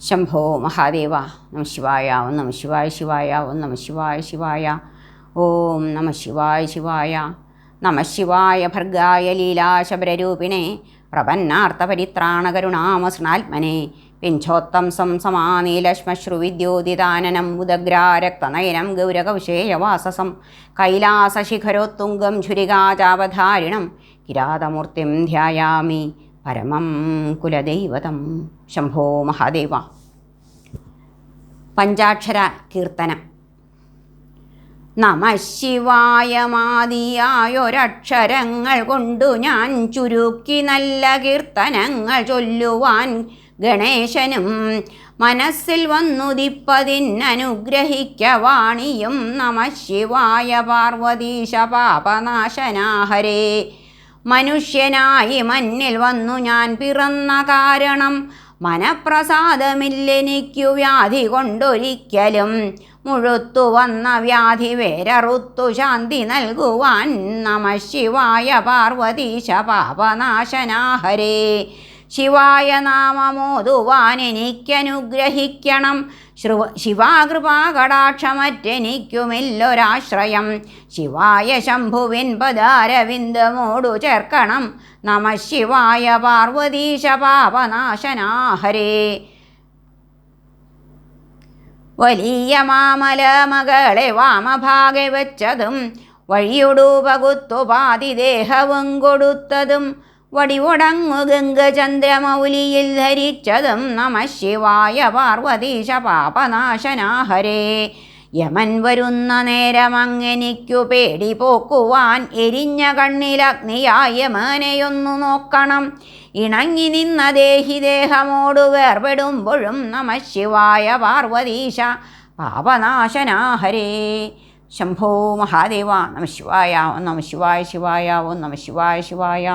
ശംഭോ മഹാദേവ നമ ശിവായ ഓം നമ ശിവായ ശിവായ ഓം നമ ശിവായ ശിവായ ഓം നമ ശിവായ ശിവായ നമ ശിവായ ഭർഗായ ലീലാശബരൂപിണേ പ്രപന്നാർത്ഥപരിത്രാണകരുണാമസൃണാത്മനെ പിഞ്ചോത്തം സംസമാനീലശ്മശ്രുവിദ്യോതിദാനനം ഉദഗ്രാരക്തനയനം ഗൗരകവിശേയവാസസം കൈലാസശിഖരോത്തുംഗം ഝുരികാചാവധാരിണം കിരാതമൂർത്തിം ധ്യായാമി പരമം കുലദൈവതം. ശംഭോ മഹാദേവ. പഞ്ചാക്ഷര കീർത്തനം. നമ ശിവായ മാതിയായൊരക്ഷരങ്ങൾ കൊണ്ടു ഞാൻ ചുരുക്കി നല്ല കീർത്തനങ്ങൾ ചൊല്ലുവാൻ ഗണേശനും മനസ്സിൽ വന്നുദിപ്പതിനനുഗ്രഹിക്കവാണിയും. നമ ശിവായ പാർവതീശ പാപനാശനാഹരേ. മനുഷ്യനായി മന്നിൽ വന്നു ഞാൻ പിറന്ന കാരണം മനപ്രസാദമില്ലെനിക്കു വ്യാധി കൊണ്ടൊരിക്കലും. മുഴുത്തു വന്ന വ്യാധി വേരറുത്തു ശാന്തി നൽകുവാൻ നമ ശിവായ പാർവതീശ പാപനാശനാഹരേ. ശിവായ നാമമോതുവാൻ എനിക്കനുഗ്രഹിക്കണം ശ്രുവ ശിവാകൃപാകടാക്ഷമറ്റെനിക്കുമില്ലൊരാശ്രയം. ശിവായ ശംഭുവിൻ പദാരവിന്ദമോടു ചേർക്കണം. നമ ശിവായ പാർവതീശ പാപനാശനാഹരേ വലിയ മാമല മകളെ വാമഭാഗെ വെച്ചതും വഴിയൊടു പകുത്തുപാതി ദേഹവും കൊടുത്തതും വടിവൊടങ്ങു ഗംഗചന്ദ്രമൗലിയിൽ ധരിച്ചതും നമ ശിവായ പാർവതീശ പാപനാശനാഹരേ. യമൻ വരുന്ന നേരമങ്ങനിക്കു പേടി പോക്കുവാൻ എരിഞ്ഞ കണ്ണിലഗ്നിയായ മേനയൊന്നു നോക്കണം. ഇണങ്ങി നിന്ന ദേഹി ദേഹമോട് വേർപെടുമ്പോഴും നമ ശിവായ പാർവതീശ പാപനാശനാഹരേ. ശംഭോ മഹാദേവ നമ ശിവായ നമ ശിവായ ശിവായ ഓം നമ ശിവായ ശിവായ.